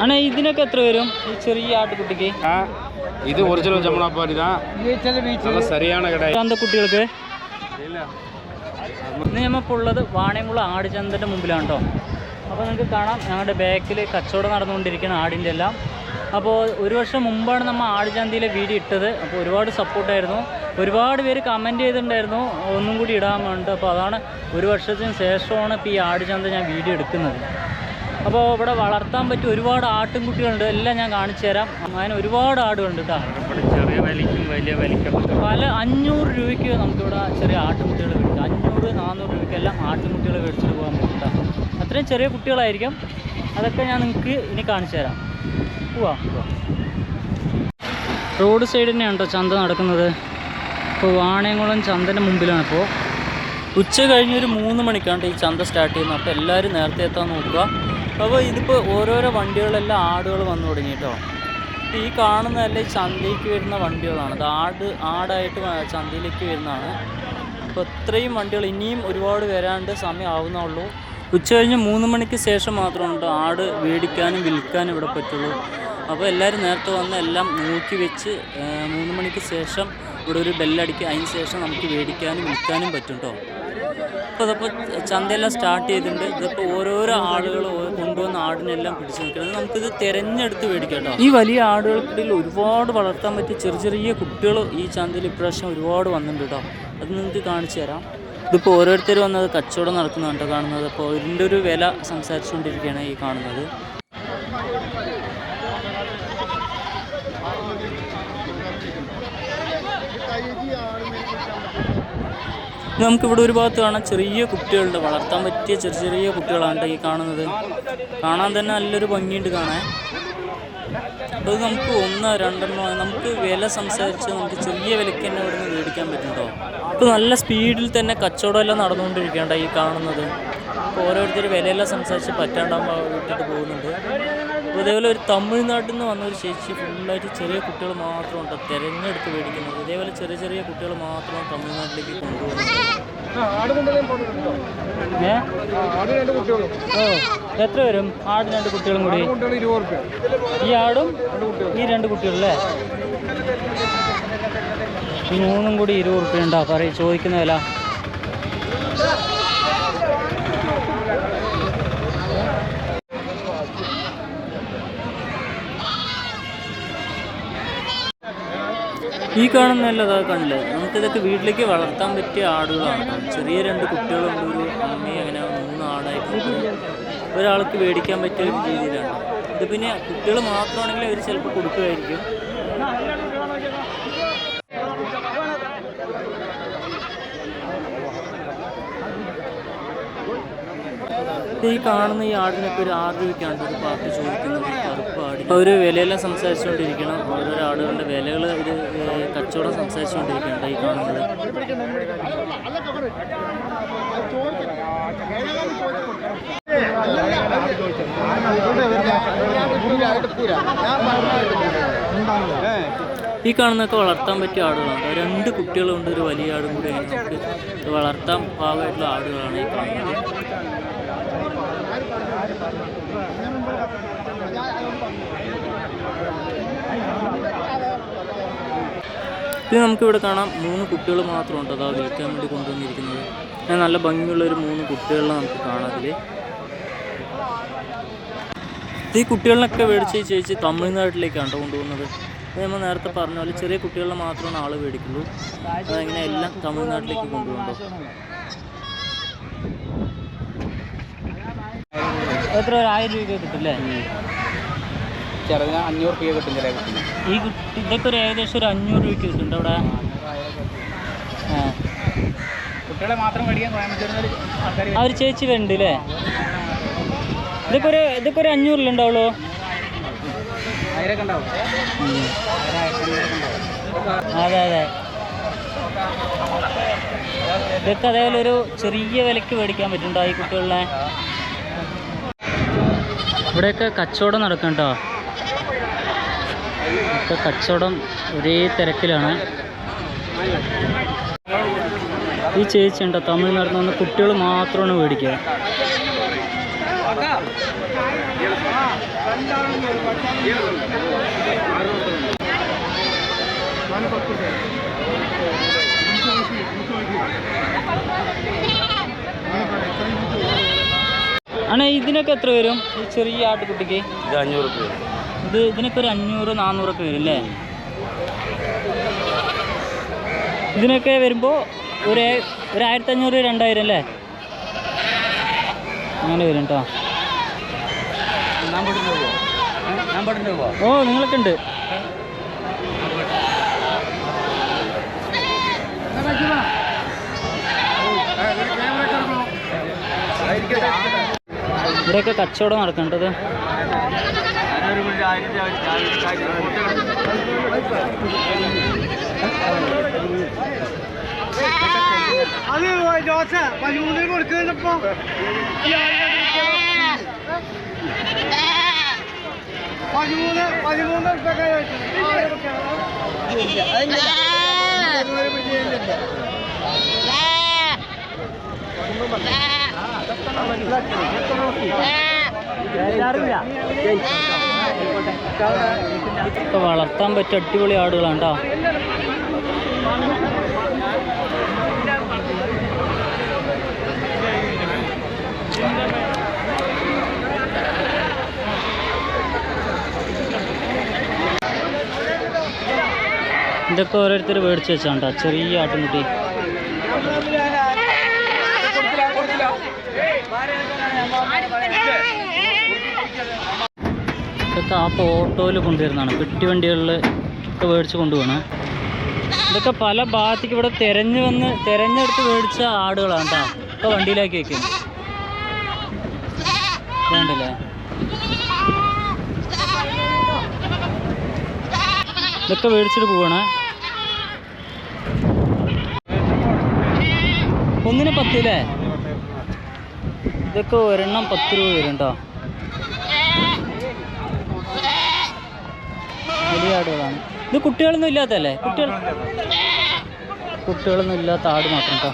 അണ്ണാ ഇതിനൊക്കെ എത്ര വരും ഈ ചെറിയ ആട്ടുകുട്ടിക്ക് ஆ, இது ஒரிஜினல் ஜமுனாபாரி தான் நல்ல சரியான கடை ചന്ത കുട്ടികൾക്ക് ഇന്ന് നമ്മളിപ്പോൾ ഉള്ളത് വാണിയംകുളം ആടുചന്തൻ്റെ മുമ്പിലാണ് കേട്ടോ അപ്പോൾ നിങ്ങൾക്ക് കാണാം ഞങ്ങളുടെ ബാക്കിൽ കച്ചവടം നടന്നുകൊണ്ടിരിക്കുന്ന ആടിൻ്റെ എല്ലാം അപ്പോൾ ഒരു വർഷം മുമ്പാണ് നമ്മൾ ആടുചന്തയിലെ വീഡിയോ ഇട്ടത്. അപ്പോൾ ഒരുപാട് സപ്പോർട്ടായിരുന്നു. ഒരുപാട് പേര് കമന്റ് ചെയ്തിട്ടുണ്ടായിരുന്നു. ഒന്നും കൂടി ഇടാൻ വേണ്ടി അപ്പോൾ അതാണ് ഒരു വർഷത്തിന് ശേഷമാണ് ഇപ്പോൾ ഈ ആടുചന്ത ഞാൻ വീഡിയോ എടുക്കുന്നത്. അപ്പോൾ ഇവിടെ വളർത്താൻ പറ്റിയ ഒരുപാട് ആട്ടിൻകുട്ടികളുണ്ട് എല്ലാം ഞാൻ കാണിച്ചു തരാം. അങ്ങനെ ഒരുപാട് ആടുകളുണ്ട് കേട്ടോ. പല അഞ്ഞൂറ് രൂപയ്ക്ക് നമുക്കിവിടെ ചെറിയ ആട്ടുമുട്ടികൾ മേടിക്കാം. അഞ്ഞൂറ് നാനൂറ് രൂപയ്ക്ക് എല്ലാം ആട്ടുമുട്ടികൾ മേടിച്ചിട്ട് പോകാൻ പറ്റും അത്രയും ചെറിയ കുട്ടികളായിരിക്കും. അതൊക്കെ ഞാൻ നിങ്ങൾക്ക് ഇനി കാണിച്ചു തരാം. റോഡ് സൈഡ് തന്നെയാണ് കേട്ടോ ചന്ത നടക്കുന്നത്? ഇപ്പോൾ വാണയംകുളം ചന്തന്റെ മുമ്പിലാണ് ഇപ്പോൾ ഉച്ച കഴിഞ്ഞൊരു മൂന്ന് മണിക്കാണ് ഈ ചന്ത സ്റ്റാർട്ട് ചെയ്യുന്നത്. അപ്പോൾ എല്ലാവരും നേരത്തെ എത്താൻ നോക്കുക. അപ്പോൾ ഇതിപ്പോൾ ഓരോരോ വണ്ടികളെല്ലാം ആടുകൾ വന്നു തുടങ്ങി കേട്ടോ ഈ കാണുന്നതല്ല ഈ ചന്തയിലേക്ക് വരുന്ന വണ്ടികളാണ്. അത് ആട് ആടായിട്ട് ചന്തയിലേക്ക് വരുന്നതാണ്. അപ്പോൾ ഇത്രയും വണ്ടികൾ ഇനിയും ഒരുപാട് വരാണ്ട് സമയം ആവുന്നുള്ളൂ ഉച്ച കഴിഞ്ഞ് മൂന്ന് മണിക്ക് ശേഷം മാത്രമുണ്ട്. ആട് മേടിക്കാനും വിൽക്കാനും ഇവിടെ പറ്റുള്ളൂ. അപ്പോൾ എല്ലാവരും നേരത്തെ വന്ന് എല്ലാം നോക്കി വെച്ച് മൂന്ന് മണിക്ക് ശേഷം ഇവിടെ ഒരു ബെല്ലടിക്കുക. അതിന് ശേഷം നമുക്ക് മേടിക്കാനും വിൽക്കാനും പറ്റും കേട്ടോ. അപ്പോൾ ഇതിപ്പോൾ ചന്തയെല്ലാം സ്റ്റാർട്ട് ചെയ്തിട്ടുണ്ട്. ഇതിപ്പോൾ ഓരോരോ ആളുകൾ കൊണ്ടുവന്ന ആടിനെല്ലാം പിടിച്ചു നിൽക്കുന്നത് നമുക്കിത് തിരഞ്ഞെടുത്ത് മേടിക്കാം കേട്ടോ. ഈ വലിയ ആടുകൾക്കിടയിൽ ഒരുപാട് വളർത്താൻ പറ്റിയ ചെറിയ ചെറിയ കുട്ടികൾ ഈ ചന്തയിൽ ഇപ്രാവശ്യം ഒരുപാട് വന്നിട്ടുണ്ട് കേട്ടോ. അത് നിങ്ങൾക്ക് കാണിച്ചു തരാം. ഇതിപ്പോൾ ഓരോരുത്തർ വന്നത് കച്ചവടം നടക്കുന്നതാണ് കേട്ടോ കാണുന്നത്. അപ്പോൾ ഇതിന്റെ ഒരു വില സംസാരിച്ചുകൊണ്ടിരിക്കുകയാണ് ഈ കാണുന്നത്. നമുക്കിവിടെ ഒരു ഭാഗത്ത് കാണാൻ ചെറിയ കുട്ടികളുണ്ട് വളർത്താൻ പറ്റിയ ചെറിയ ചെറിയ കുട്ടികളാണ് ട്ടോ ഈ കാണുന്നത്. കാണാൻ തന്നെ നല്ലൊരു ഭംഗിയുണ്ട് കാണാൻ. അത് നമുക്ക് ഒന്ന് രണ്ടെണ്ണോ നമുക്ക് വില സംസാരിച്ച് നമുക്ക് ചെറിയ വിലയ്ക്ക് തന്നെ ഇവിടെ നിന്ന് മേടിക്കാൻ പറ്റുന്നുണ്ടോ? ഇപ്പോൾ നല്ല സ്പീഡിൽ തന്നെ കച്ചവടം എല്ലാം നടന്നുകൊണ്ടിരിക്കേണ്ട ഈ കാണുന്നത്. അപ്പോൾ ഓരോരുത്തർ വിലയെല്ലാം സംസാരിച്ച് പറ്റാണ്ടാകുമ്പോൾ വിട്ടിട്ട് പോകുന്നുണ്ട്. അപ്പോൾ ഇതേപോലെ ഒരു തമിഴ്നാട്ടിൽ നിന്ന് വന്ന ഒരു ചേച്ചി ഫുള്ളായിട്ട് ചെറിയ കുട്ടികൾ മാത്രമുണ്ട് തിരഞ്ഞെടുത്ത് മേടിക്കുന്നത്. ഇതേപോലെ ചെറിയ ചെറിയ കുട്ടികൾ മാത്രമാണ് തമിഴ്നാട്ടിലേക്ക് കൊണ്ടുപോകുന്നത് ഏ? ഓ എത്ര വരും? ആട് രണ്ട് കുട്ടികളും കൂടി. ഈ ആടും ഈ രണ്ട് കുട്ടികളല്ലേ ഈ മൂന്നും കൂടി ഇരുപത് റുപ്യ ഉണ്ടാ? പറയും ചോദിക്കുന്ന വില. ഈ കാണുന്നതല്ല അതാ കണ്ടില്ലേ നമുക്കിതൊക്കെ വീട്ടിലേക്ക് വളർത്താൻ പറ്റിയ ആടുകളാണ്. ചെറിയ രണ്ട് കുട്ടികളുണ്ട്. ഒരു അമ്മയും അങ്ങനെ മൂന്ന് ആടായിട്ട് ഒരാൾക്ക് മേടിക്കാൻ പറ്റിയ ഒരു രീതിയിലാണ്. ഇത് പിന്നെ കുട്ടികൾ മാത്രമാണെങ്കിൽ അവർ ചിലപ്പോൾ കൊടുക്കുമായിരിക്കും. ഈ കാണുന്ന ഈ ആടിനൊക്കെ ഒരു ആറ് രൂപയ്ക്കാണ് ഒരു പാർട്ടി ചോദിക്കുന്നത്. അപ്പോൾ ഒരു വിലയെല്ലാം സംസാരിച്ചുകൊണ്ടിരിക്കണം. ഓരോരോ ആടുകളുടെ വിലകൾ ഒരു കച്ചവടം സംസാരിച്ചുകൊണ്ടിരിക്കുന്നുണ്ട് ഈ കാണുന്നത്. ഈ കാണുന്നൊക്കെ വളർത്താൻ പറ്റിയ ആടുകളാണ്. രണ്ട് കുട്ടികളുണ്ട് ഒരു വലിയ ആടും കൂടി. വളർത്താൻ പാകമായിട്ടുള്ള ആടുകളാണ് ഈ കാണുന്നത്. ഇത് നമുക്കിവിടെ കാണാം മൂന്ന് കുട്ടികൾ മാത്രമുണ്ട്. അതാ വിൽക്കാൻ വേണ്ടി കൊണ്ടുവന്നിരിക്കുന്നത്. ഞാൻ നല്ല ഭംഗിയുള്ള ഒരു മൂന്ന് കുട്ടികളെ നമുക്ക് കാണാം അതിൽ ഈ കുട്ടികളിനൊക്കെ മേടിച്ച് ചേച്ചി തമിഴ്നാട്ടിലേക്കാണ് കൊണ്ടുപോകുന്നത്. നമ്മൾ നേരത്തെ പറഞ്ഞ പോലെ ചെറിയ കുട്ടികളെ മാത്രമാണ് ആൾ മേടിക്കുള്ളൂ. അതങ്ങനെ എല്ലാം തമിഴ്നാട്ടിലേക്ക് കൊണ്ടുപോകുന്നത് എത്ര? ഒരു ആയിരം രൂപ കിട്ടില്ലേ ചെറുതിന് അഞ്ഞൂറ് രൂപ കിട്ടും ചില കുട്ടിന് ഈ കുട്ടി ഇതൊക്കെ ഒരു ഏകദേശം ഒരു അഞ്ഞൂറ് രൂപയ്ക്ക് കിട്ടുന്നുണ്ട് അവിടെ? കുട്ടികളെ മാത്രം മേടിക്കാൻ കോയമ്പത്തൂരിൽ ആൾക്കാർ ആ ഒരു ചേച്ചി വരുന്നുണ്ട് അല്ലേ ഇതൊക്കെ ഒരു ഇതൊക്കെ ഒരു അഞ്ഞൂറിലുണ്ടാവുള്ളൂ ആയിരൊക്കെ ഉണ്ടാവും. അതെ അതെ. ഇതൊക്കെ അതേപോലെ ഒരു ചെറിയ വിലക്ക് മേടിക്കാൻ പറ്റുന്നുണ്ടോ ഈ കുട്ടികളെ ഇവിടെയൊക്കെ കച്ചവടം നടക്കും കേട്ടോ ഒക്കെ കച്ചവടം ഒരേ തിരക്കിലാണ്. ഈ ചേച്ചി ഉണ്ടോ? തമിഴ്നാട്ടിൽ നിന്ന് കുട്ടികൾ മാത്രമാണ് മേടിക്കുക. അണേ ഇതിനൊക്കെ എത്ര വരും? ഈ ചെറിയ ആട്ടുകുട്ടിക്ക്? ഇത് അഞ്ഞൂറ് രൂപ ഇത് ഇതിനൊക്കെ ഒരു അഞ്ഞൂറ് നാന്നൂറൊക്കെ വരും അല്ലേ? ഇതിനൊക്കെ വരുമ്പോൾ ഒരു ഒരു ആയിരത്തി അഞ്ഞൂറ് രണ്ടായിരം അല്ലേ? അങ്ങനെ വരും കേട്ടോ ഓ നിങ്ങളൊക്കെ ഉണ്ട്. ഇവിടെയൊക്കെ കച്ചവടം നടക്കേണ്ടത് അത് ദോശ പതിമൂന്നിന് കൊടുക്കുന്നുണ്ടപ്പോ പതിമൂന്ന് പതിമൂന്ന് വളർത്താൻ പറ്റിയ അടിപൊളി ആടുകളാണ് കേട്ടോ ഇതൊക്കെ ഓരോരുത്തർ മേടിച്ച് വെച്ചാണ് കേട്ടോ ചെറിയ ആട്ടുംകുട്ടി ഇതൊക്കെ ആ ഓട്ടോയിൽ കൊണ്ടുവരുന്നതാണ്. പെട്ടി വണ്ടികളിൽ ഒക്കെ മേടിച്ച് കൊണ്ടുപോകണം ഇതൊക്കെ പല ഭാഗത്തേക്ക് ഇവിടെ തിരഞ്ഞു വന്ന് തിരഞ്ഞെടുത്ത് മേടിച്ച ആടുകളാണ് കേട്ടോ ഇപ്പോൾ വണ്ടിയിലാക്കി വെക്കും. വേണ്ടല്ലേ ഇതൊക്കെ മേടിച്ചിട്ട് പോവാണ്. ഒന്നിന് പത്ത് അല്ലേ ഇതൊക്കെ ഒരെണ്ണം പത്ത് രൂപ വരും കേട്ടോ വലിയ ആടുകളാണ് ഇത് കുട്ടികളൊന്നും ഇല്ലാത്തല്ലേ കുട്ടികൾ കുട്ടികളൊന്നും ഇല്ലാത്ത ആട് മാത്രം കേട്ടോ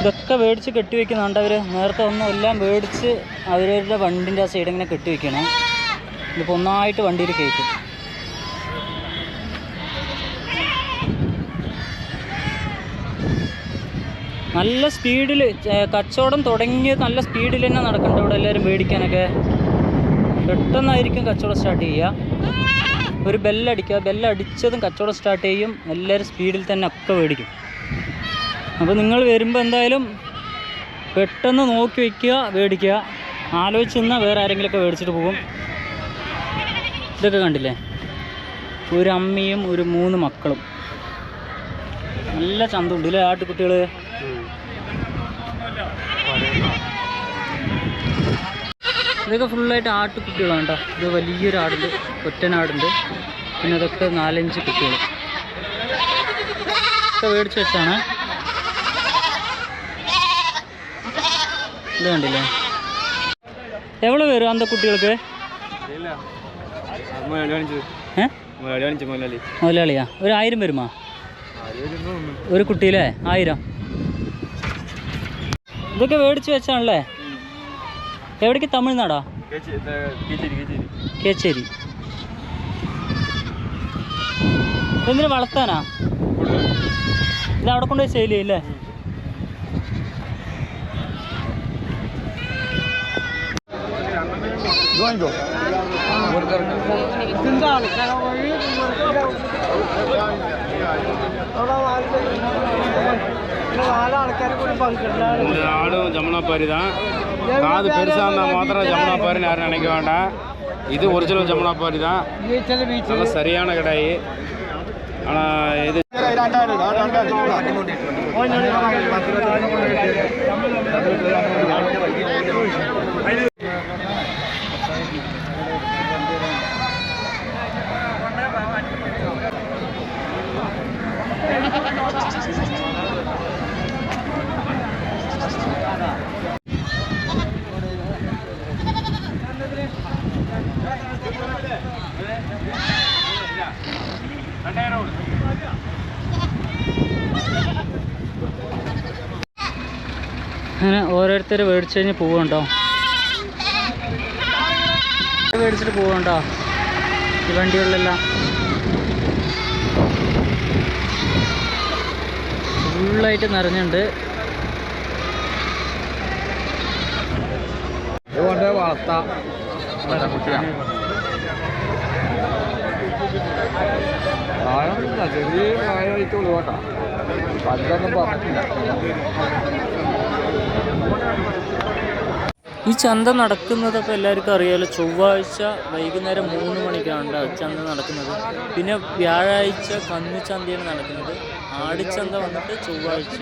ഇതൊക്കെ മേടിച്ച് കെട്ടിവെക്കുന്നുണ്ട് അവർ നേരത്തെ ഒന്നും എല്ലാം മേടിച്ച് അവരവരുടെ വണ്ടിന്റെ ആ സൈഡ് ഇങ്ങനെ കെട്ടി വെക്കണം ഇതിപ്പോൾ ഒന്നായിട്ട് വണ്ടിയിൽ കയറ്റും നല്ല സ്പീഡിൽ കച്ചവടം തുടങ്ങിയ നല്ല സ്പീഡിൽ തന്നെ നടക്കണ്ട ഇവിടെ എല്ലാവരും മേടിക്കാനൊക്കെ. പെട്ടെന്നായിരിക്കും കച്ചവടം സ്റ്റാർട്ട് ചെയ്യുക. ഒരു ബെല്ലടിക്കുക ബെല്ലടിച്ചതും കച്ചവടം സ്റ്റാർട്ട് ചെയ്യും. എല്ലാവരും സ്പീഡിൽ തന്നെ ഒക്കെ മേടിക്കും. അപ്പോൾ നിങ്ങൾ വരുമ്പോൾ എന്തായാലും പെട്ടെന്ന് നോക്കി വയ്ക്കുക മേടിക്കുക. ആലോചിച്ച് നിന്നാൽ വേറെ ആരെങ്കിലുമൊക്കെ മേടിച്ചിട്ട് പോകും. ഇതൊക്കെ കണ്ടില്ലേ? ഒരു അമ്മയും ഒരു മൂന്ന് മക്കളും. നല്ല ചന്തമുണ്ട് ഇല്ലേ ആട്ടുകുട്ടികൾ ഇതൊക്കെ ഫുള്ളായിട്ട് ആട്ടുകുട്ടികളാണ് കേട്ടോ ഇത് വലിയൊരു ആടുണ്ട് ഒറ്റനാടുണ്ട് പിന്നെ അതൊക്കെ നാലഞ്ച് കുട്ടികൾ ഒക്കെ മേടിച്ച് വെച്ചാണ്. ഇത് കണ്ടില്ലേ? എവിടെ വരും അന്ത കുട്ടികൾക്ക്? മുതലാളിയാ? ഒരു ആയിരം വരുമാ? ഒരു കുട്ടിയിലേ? ആയിരം? ഇതൊക്കെ മേടിച്ച് വെച്ചാണല്ലേ? എവിടേക്ക്? തമിഴ്നാടാ? കേച്ചേരി എന്തിനു വളർത്താനാ? ഇത് അവിടെ കൊണ്ടുപോയി സെയിൽ ചെയ്യില്ലേ? ഇതിന്റെ இந்த ஆடும் ஜமுனாபாரி தான். காது பெருசாக இருந்தால் மாத்திரம் ஜமுனாபாரின்னு யாரும் நினைக்க வேண்டாம். இது ஒரிஜினல் ஜமுனாபாரி தான். சரியான கடாய். ஆனா இது ரெண்டாயிரம் അങ്ങനെ ഓരോരുത്തർ മേടിച്ച് കഴിഞ്ഞ് പോവുണ്ടോ മേടിച്ചിട്ട് പോവുണ്ടോ ഈ വണ്ടികളിലെല്ലാം? ഫുള്ളായിട്ട് നിറഞ്ഞുണ്ട്. വളർത്താം. ചെറിയ പ്രായമായിട്ടുള്ളൂ കേട്ടോ. പണ്ടൊന്നും പറഞ്ഞിട്ടില്ല. ഈ ചന്ത നടക്കുന്നത് അപ്പോൾ എല്ലാവർക്കും അറിയാമല്ലോ ചൊവ്വാഴ്ച വൈകുന്നേരം മൂന്ന് മണിക്കാണ് ചന്ത നടക്കുന്നത്. പിന്നെ വ്യാഴാഴ്ച കന്നുചന്തയാണ് നടക്കുന്നത്. ആടിച്ചന്ത വന്നിട്ട് ചൊവ്വാഴ്ച.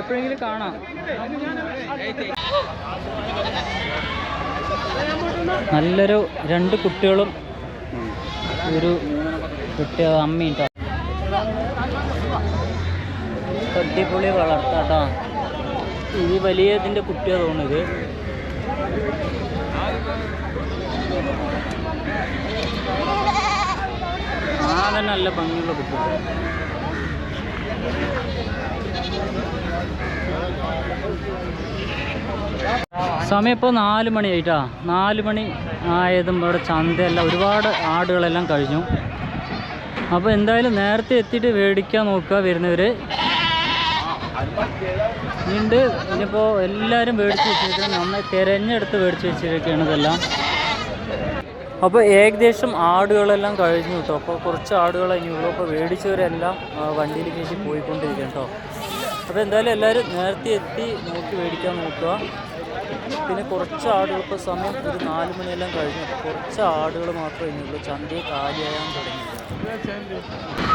എപ്പോഴെങ്കിലും കാണാം. നല്ലൊരു രണ്ട് കുട്ടികളും ഒരു കുട്ടി അമ്മയും. അടിപൊളി വളർത്താട്ടോ. ഇത് വലിയ ഇതിന്റെ കുട്ടിയാ തോന്നുന്നത്. ആ തന്നെ നല്ല ഭംഗിയുള്ള കുട്ടിയാണ് സമയം ഇപ്പോൾ നാല് മണി ആയിട്ടാ. നാല് മണി ആയതും ഇവിടെ ചന്തയെല്ലാം ഒരുപാട് ആടുകളെല്ലാം കഴിഞ്ഞു. അപ്പോൾ എന്തായാലും നേരത്തെ എത്തിയിട്ട് മേടിക്കാൻ നോക്കുക വരുന്നവർ ഉണ്ട് ഇനിയിപ്പോൾ എല്ലാവരും മേടിച്ച് വെച്ചിരിക്കുന്നത് നന്നായി തിരഞ്ഞെടുത്ത് മേടിച്ച് വെച്ചിരിക്കുകയാണ് ഇതെല്ലാം. അപ്പോൾ ഏകദേശം ആടുകളെല്ലാം കഴിഞ്ഞു കേട്ടോ. അപ്പോൾ കുറച്ച് ആടുകൾ ഇനിയുള്ളൂ അപ്പോൾ മേടിച്ചവരെല്ലാം വണ്ടിയിലേക്ക് പോയിക്കൊണ്ടിരിക്കുകയാണ് കേട്ടോ. അപ്പോൾ എന്തായാലും എല്ലാവരും നേരത്തെ എത്തി നോക്കി മേടിക്കാൻ നോക്കുക. പിന്നെ കുറച്ച് ആടുകൾ ഇപ്പോൾ സമയം ഒരു നാല് മണിയെല്ലാം കഴിഞ്ഞു. കുറച്ച് ആടുകൾ മാത്രമേ ഇനിയുള്ളൂ ചന്തയെ കാലിയാകാൻ തുടങ്ങി